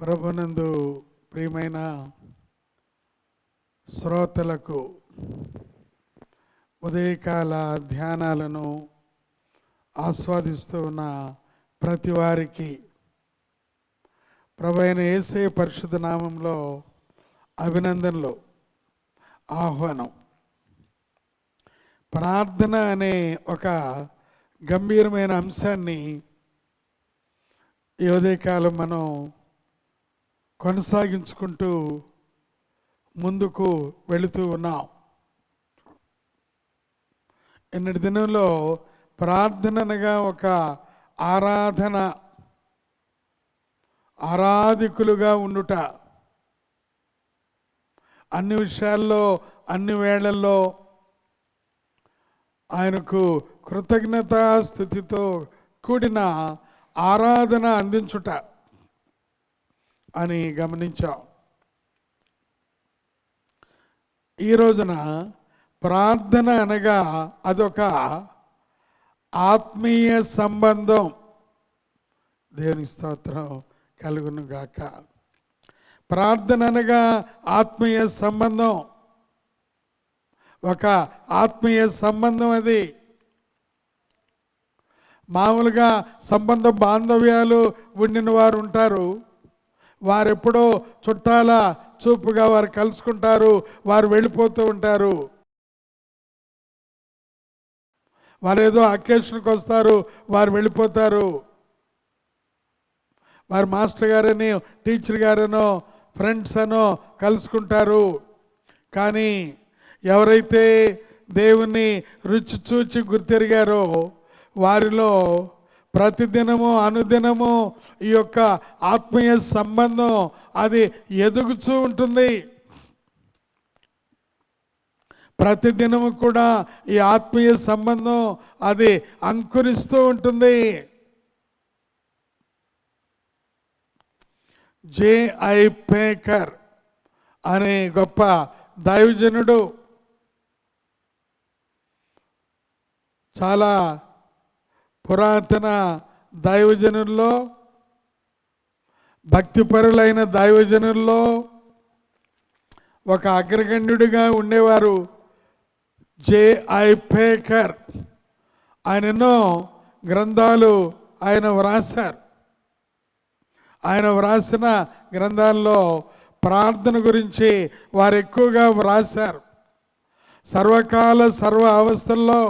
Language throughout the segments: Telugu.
ప్రభునందు ప్రియమైన శ్రోతలకు ఉదయకాల ధ్యానాలను ఆస్వాదిస్తూ ఉన్న ప్రతి వారికి ప్రభు అయిన ఏసే పరిశుద్ధ నామంలో అభినందనలు ఆహ్వానం. ప్రార్థన అనే ఒక గంభీరమైన అంశాన్ని ఈ ఉదయకాలం మనం కొనసాగించుకుంటూ ముందుకు వెళుతూ ఉన్నాం. నిన్నటి దినంలో ప్రార్థననగా ఒక ఆరాధన ఆరాధికులుగా ఉండుట అన్ని విషయాల్లో అన్ని వేళల్లో ఆయనకు కృతజ్ఞతా స్థితితో కూడిన ఆరాధన అందించుట. అని గమనించాం. ఈ రోజున ప్రార్థన అనగా అదొక ఆత్మీయ సంబంధం. దేవుని స్తోత్రం కలుగునుగాక ప్రార్థన అనగా ఆత్మీయ సంబంధం. ఒక ఆత్మీయ సంబంధం అది. మామూలుగా సంబంధ బాంధవ్యాలు ఉండిన వారు ఉంటారు. వారెప్పుడో చుట్టాల చూపుగా వారు కలుసుకుంటారు వారు వెళ్ళిపోతూ ఉంటారు. వారు ఏదో అకేషన్కి వస్తారు వారు వెళ్ళిపోతారు. వారు మాస్టర్ గారని టీచర్ గారనో ఫ్రెండ్స్ అనో కలుసుకుంటారు. కానీ ఎవరైతే దేవుని రుచి చూచి గుర్తెరిగారో వారిలో ప్రతిదినము అనుదినము ఈ యొక్క ఆత్మీయ సంబంధం అది ఎదుగుతూ ఉంటుంది. ప్రతిదినము కూడా ఈ ఆత్మీయ సంబంధం అది అంకురిస్తూ ఉంటుంది. జేఐ పేకర్ అనే గొప్ప దైవజనుడు చాలా పురాతన దైవజనుల్లో భక్తిపరులైన దైవజనుల్లో ఒక అగ్రగణ్యుడిగా ఉండేవారు జేఐ పేకర్. ఆయన ఎన్నో గ్రంథాలు ఆయన వ్రాసారు ఆయన వ్రాసిన గ్రంథాల్లో ప్రార్థన గురించి వారు ఎక్కువగా వ్రాసారు సర్వకాల సర్వ అవస్థల్లో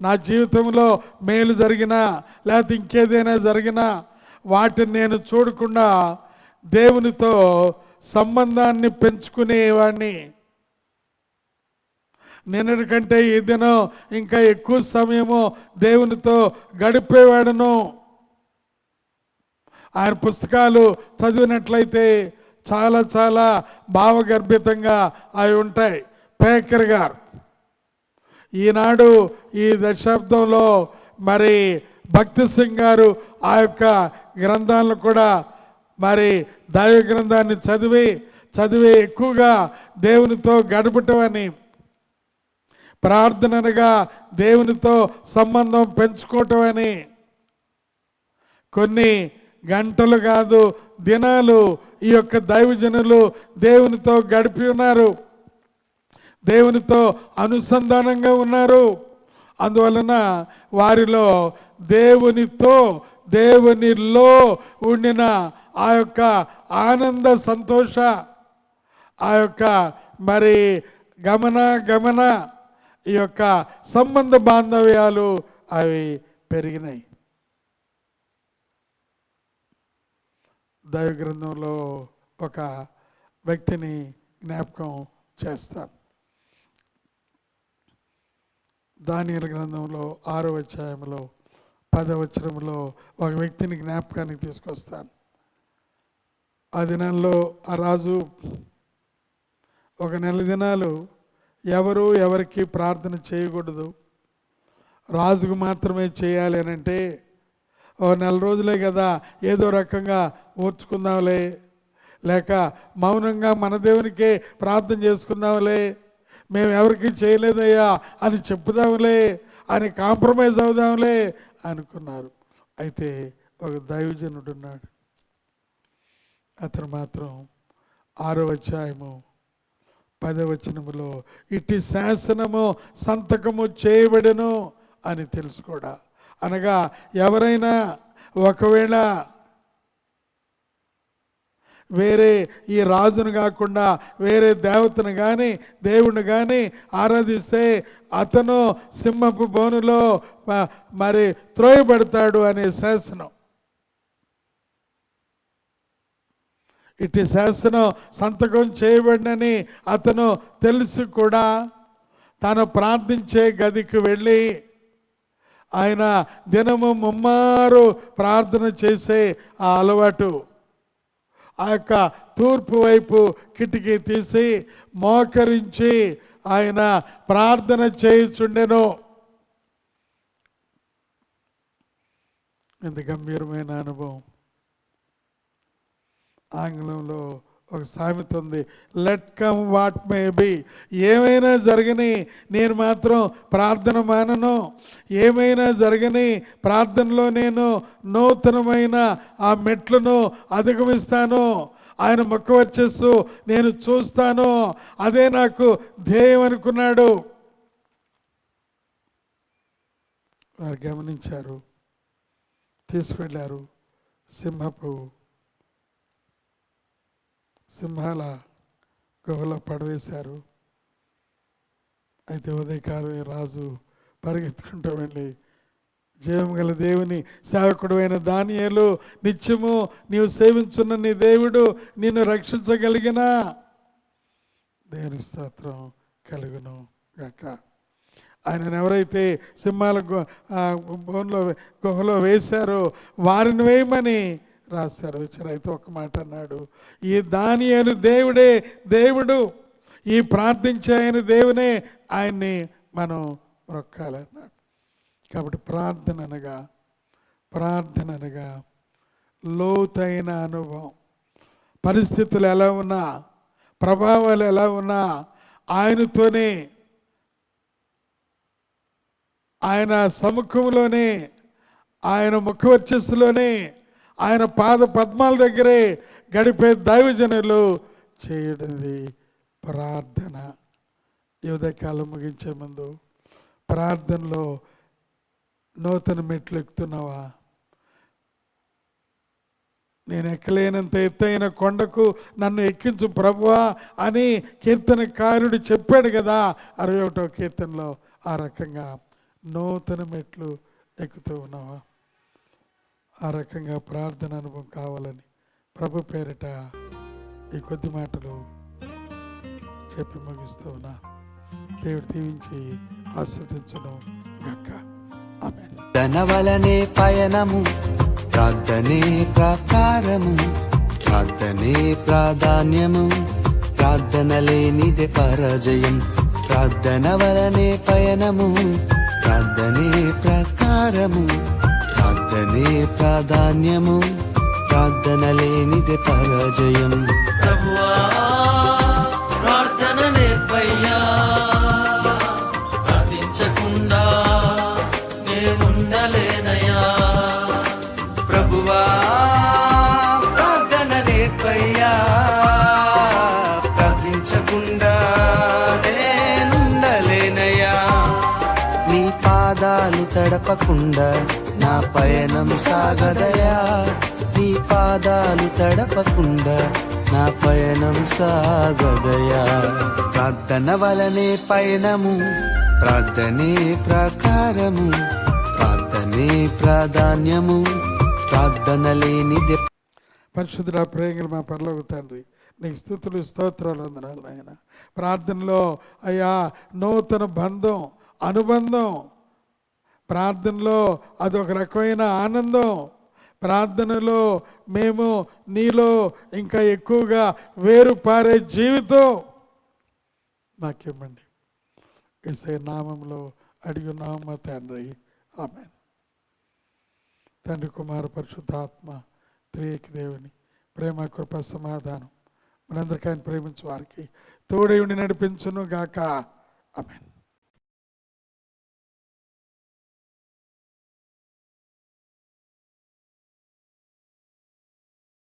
నా జీవితంలో మేలు జరిగినా లేకపోతే ఇంకేదైనా జరిగినా వాటిని నేను చూడకుండా దేవునితో సంబంధాన్ని పెంచుకునేవాడిని నిన్నటి కంటే ఈ దినం ఇంకా ఎక్కువ సమయము దేవునితో గడిపేవాడును. ఆయన పుస్తకాలు చదివినట్లయితే చాలా చాలా భావగర్భితంగా అవి ఉంటాయి. పేకర్ గారు ఈనాడు ఈ దశాబ్దంలో మరి భక్తి సింగ్ గారు ఆ యొక్క గ్రంథాలను కూడా మరి దైవ గ్రంథాన్ని చదివి చదివి ఎక్కువగా దేవునితో గడపటమని అని ప్రార్థనగా దేవునితో సంబంధం పెంచుకోవటం అని కొన్ని గంటలు కాదు దినాలు ఈ యొక్క దైవజనులు దేవునితో గడిపి ఉన్నారు. దేవునితో అనుసంధానంగా ఉన్నారు. అందువలన వారిలో దేవునితో దేవునిలో ఉండిన ఆ యొక్క ఆనంద సంతోష ఆ యొక్క మరి గమన గమన ఈ యొక్క సంబంధ బాంధవ్యాలు అవి పెరిగినాయి. దైవ గ్రంథంలో ఒక వ్యక్తిని జ్ఞాపకం చేస్తాను. దానియల గ్రంథంలో ఆరో అధ్యాయంలో పదవచనంలో ఒక వ్యక్తిని జ్ఞాపకానికి తీసుకొస్తాను. ఆ దినాల్లో ఆ రాజు ఒక నెల దినాలు ఎవరు ఎవరికి ప్రార్థన చేయకూడదు. రాజుకు మాత్రమే చేయాలి అని అంటే ఓ నెల రోజులే కదా ఏదో రకంగా ఓర్చుకుందాంలే లేక మౌనంగా మన దేవునికే ప్రార్థన చేసుకుందాంలే మేము ఎవరికి చేయలేదయ్యా అని చెప్పుదాంలే అని కాంప్రమైజ్ అవుదాంలే అనుకున్నారు. అయితే ఒక దైవజనుడు ఉన్నాడు అతను మాత్రం ఆరో అధ్యాయము పదవచనములో ఇట్టి శాసనము సంతకము చేయబడెను అని తెలుసుకోడా. అనగా ఎవరైనా ఒకవేళ వేరే ఈ రాజును కాకుండా వేరే దేవతను కానీ దేవుణ్ణి కానీ ఆరాధిస్తే అతను సింహపు బోనులో మరి త్రోయబడతాడు అనే శాసనం. ఇటు శాసనం సంతకం చేయబడినని అతను తెలుసు కూడా. తాను ప్రార్థించే గదికి వెళ్ళి ఆయన దినము ముమ్మారు ప్రార్థన చేసే ఆ అలవాటు. ఆ యొక్క తూర్పు వైపు కిటికీ తీసి మోకరించి ఆయన ప్రార్థన చేయుచుండెను. ఎంత గంభీరమైన అనుభవం. ఆంగ్లంలో ఒక సామెత ఉంది let come what may be ఏమైనా జరగని నేను మాత్రం ప్రార్థన మానను. ఏమైనా జరగని ప్రార్థనలో నేను నూతనమైన ఆ మెట్లను అధిగమిస్తాను. ఆయన మొక్క వచ్చేస్తూ నేను చూస్తాను. అదే నాకు ధ్యేయం అనుకున్నాడు. వారు గమనించారు తీసుకెళ్ళారు సింహపు సింహాల గుహలో పడవేశారు. అయితే ఉదయకాలం రాజు పరిగెత్తుకుంటూ వెళ్ళి జీవం గల దేవుని సేవకుడు దానియేలు నిత్యము నీవు సేవించున్న నీ దేవుడు నిన్ను రక్షించగలిగిన. దేవుని స్తోత్రం కలుగును గాక. ఆయనను ఎవరైతే సింహాల గు- గుహలో వేశారో వారిని వేయమని రాశారు. వచ్చారు అయితే ఒక మాట అన్నాడు ఈ దానియేలు దేవుడే దేవుడు. ఈ ప్రార్థించే ఆయన దేవునే. ఆయన్ని మనం మొక్కాలన్నాడు కాబట్టి ప్రార్థన అనగా ప్రార్థన అనగా లోతైన అనుభవం. పరిస్థితులు ఎలా ఉన్నా ప్రభావాలు ఎలా ఉన్నా ఆయనతోనే ఆయన సముఖంలోనే ఆయన ముఖవర్చస్సులోనే ఆయన పాద పద్మాల దగ్గరే గడిపే దైవజనులు చేయడది ప్రార్థన. ఈ కాలం ముగించే ముందు ప్రార్థనలో నూతన మెట్లు ఎక్కుతున్నావా? నేను ఎక్కలేనంత ఎత్తైన కొండకు నన్ను ఎక్కించు ప్రభువా అని కీర్తనకారుడు చెప్పాడు కదా. అరవై ఒకటో కీర్తనలో ఆ రకంగా నూతన మెట్లు ఎక్కుతూ ఉన్నావా? ఆ రకంగా ప్రార్థన అనుభవం కావాలని ప్రభు పేరిట ఈ కొద్ది మాటలు చెప్పి ముగిస్తూ ఉన్నా. దేవుడు దీవించి ఆస్వాదించడం గక్క ఆమె ధనవలనే పయనము ప్రార్థనే ప్రాకారము ప్రార్థనే ప్రాధాన్యము ప్రార్థన లేనిదే పరాజయం. ప్రార్థన వలనే పయనము ప్రార్థనే ప్రాకారము. ప్రార్థనే ప్రాధాన్యము ప్రార్థన లేనిదే పరాజయం. ప్రభువా ప్రార్థన నేర్పయ్యా ప్రార్థించకుండా నేనుండలేనయ్యా. ప్రభువా ప్రార్థన నేర్పయ్యా ప్రార్థించకుండా నేనుండలేనయ్యా. నీ పాదాలు తడపకుండా నా పయనం సాగదయా నీ పాదాలు తడపకుండా నా పయనం సాగదయా. ప్రార్థన వలనే పయనము ప్రార్థనే ప్రాకారము ప్రార్థనే ప్రాధాన్యము ప్రార్థన లేనిదే పరిశుద్ధుల ప్రేంగులు మా పరలోక తండ్రి నీకు స్థుతులు స్తోత్రాలు వందనాలు ఆయన ప్రార్థనలో అయ్యా నూతన బంధం అనుబంధం ప్రార్థనలో అదొక రకమైన ఆనందం. ప్రార్థనలో మేము నీలో ఇంకా ఎక్కువగా వేరు పారే జీవితం. నాకేమండి? ఇసే నామంలో అడిగినాము మా తండ్రి. ఆమె తండ్రి కుమార పరిశుద్ధాత్మ త్రియేక దేవుని ప్రేమ కృప సమాధానం మనందరికీ ఆయన ప్రేమించు వారికి తోడేవుని నడిపించును గాక. ఆమెన్.